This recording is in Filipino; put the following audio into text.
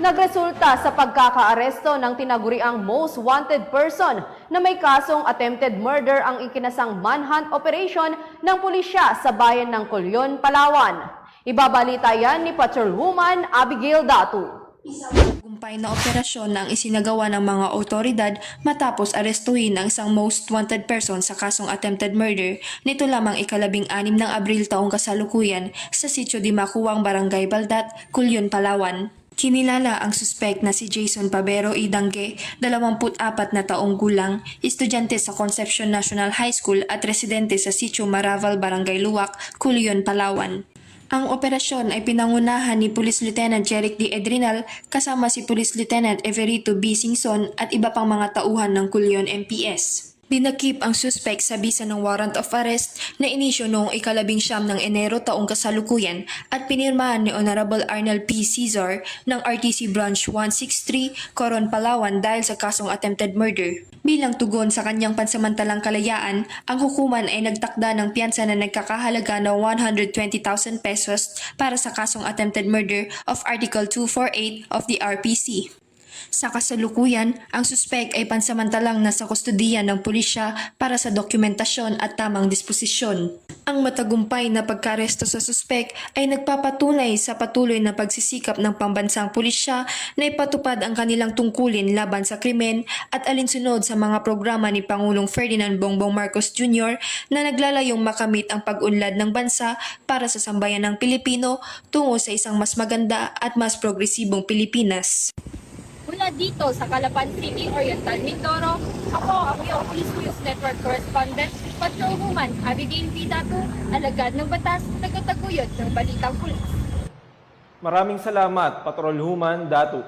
Nagresulta sa pagkakaaresto ng tinaguriang most wanted person na may kasong attempted murder ang ikinasang manhunt operation ng pulisya sa bayan ng Colyon, Palawan. Ibabalita yan ni Patrolwoman Abigail Datu. Gumpay na operasyon ang isinagawa ng mga otoridad matapos arestuhin ang isang most wanted person sa kasong attempted murder nito lamang ikalabing anim ng Abril taong kasalukuyan sa sitio di Makuwang Barangay Baldat, Culyon, Palawan. Kinilala ang suspect na si Jason Pabero Idangge, 24 na taong gulang, estudyante sa Concepcion National High School at residente sa sitio Maraval, Barangay Luwak, Culyon, Palawan. Ang operasyon ay pinangunahan ni Police Lieutenant Jeric D. Edrinal kasama si Police Lieutenant Everito B. Singson at iba pang mga tauhan ng Culyon MPS. Binakip ang suspect sa bisa ng warrant of arrest na inisyo noong ikalabing siyam ng Enero taong kasalukuyan at pinirmahan ni Honorable Arnel P. Cesar ng RTC Branch 163, Coron, Palawan dahil sa kasong attempted murder. Bilang tugon sa kanyang pansamantalang kalayaan, ang hukuman ay nagtakda ng piyansa na nagkakahalaga ng 120,000 pesos para sa kasong attempted murder of Article 248 of the RPC. Sa kasalukuyan, ang suspect ay pansamantalang nasa kustudiya ng pulisya para sa dokumentasyon at tamang disposisyon. Ang matagumpay na pagkaresto sa suspect ay nagpapatunay sa patuloy na pagsisikap ng pambansang pulisya na ipatupad ang kanilang tungkulin laban sa krimen at alinsunod sa mga programa ni Pangulong Ferdinand Bongbong Marcos Jr. na naglalayong makamit ang pag-unlad ng bansa para sa sambayan ng Pilipino tungo sa isang mas maganda at mas progresibong Pilipinas. Mula dito sa Calapan City, Oriental, Mindoro, ako ang iyong Police News Network correspondent, Patrolwoman Abigail V. Datu, alagad ng batas, tagataguyod ng Balitang Pulis. Maraming salamat, Patrolhuman Datu.